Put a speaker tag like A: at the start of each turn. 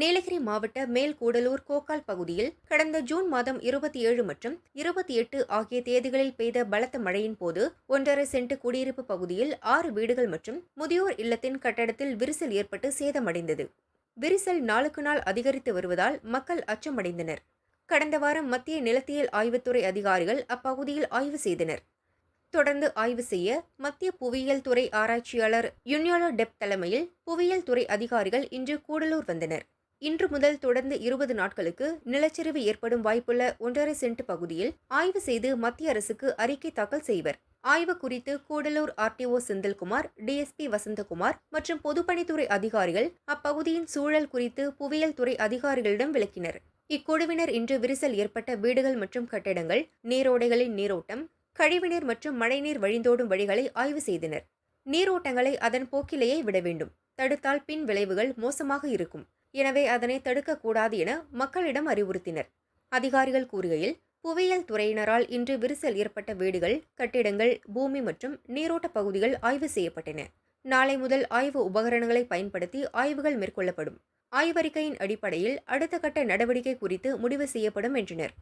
A: நீலகிரி மாவட்ட மேல்கூடலூர் கோக்கால் பகுதியில் கடந்த ஜூன் மாதம் இருபத்தி ஏழு மற்றும் இருபத்தி எட்டு ஆகிய தேதிகளில் பெய்த பலத்த மழையின் போது ஒன்றரை சென்ட் குடியிருப்பு பகுதியில் ஆறு வீடுகள் மற்றும் முதியோர் இல்லத்தின் கட்டடத்தில் விரிசல் ஏற்பட்டு சேதமடைந்தது. விரிசல் நாளுக்கு நாள் அதிகரித்து வருவதால் மக்கள் அச்சமடைந்தனர். கடந்த வாரம் மத்திய நிலத்தியல் ஆய்வுத்துறை அதிகாரிகள் அப்பகுதியில் ஆய்வு செய்தனர். தொடர்ந்து ஆய்வு செய்ய மத்திய புவியியல் துறை ஆராய்ச்சியாளர் யுனியோலோ டெப் தலைமையில் புவியியல் துறை அதிகாரிகள் இன்று கூடலூர் வந்தனர். இன்று முதல் தொடர்ந்து இருபது நாட்களுக்கு நிலச்சரிவு ஏற்படும் வாய்ப்புள்ள ஒன்றரை சென்ட் பகுதியில் ஆய்வு செய்து மத்திய அரசுக்கு அறிக்கை தாக்கல் செய்வர். ஆய்வு குறித்து கூடலூர் ஆர்டிஓ செந்தில்குமார் டிஎஸ்பி வசந்தகுமார் மற்றும் பொதுப்பணித்துறை அதிகாரிகள் அப்பகுதியின் சூழல் குறித்து புவியியல் துறை அதிகாரிகளிடம் விளக்கினர். இக்குழுவினர் இன்று விரிசல் ஏற்பட்ட வீடுகள் மற்றும் கட்டிடங்கள் நீரோடைகளின் நீரோட்டம் கழிவுநீர் மற்றும் மழைநீர் வழிந்தோடும் வழிகளை ஆய்வு செய்தனர். நீரோட்டங்களை அதன் போக்கிலேயே விட வேண்டும். தடுத்தால் பின் விளைவுகள் மோசமாக இருக்கும். எனவே அதனை தடுக்கக்கூடாது என மக்களிடம் அறிவுறுத்தினர். அதிகாரிகள் கூறுகையில் புவியியல் துறையினரால் இன்று விரிசல் ஏற்பட்ட வீடுகள் கட்டிடங்கள் பூமி மற்றும் நீரோட்ட பகுதிகள் ஆய்வு செய்யப்பட்டன. நாளை முதல் ஆய்வு உபகரணங்களை பயன்படுத்தி ஆய்வுகள் மேற்கொள்ளப்படும். ஆய்வறிக்கையின் அடிப்படையில் அடுத்த கட்ட நடவடிக்கை குறித்து முடிவு செய்யப்படும் என்றனர்.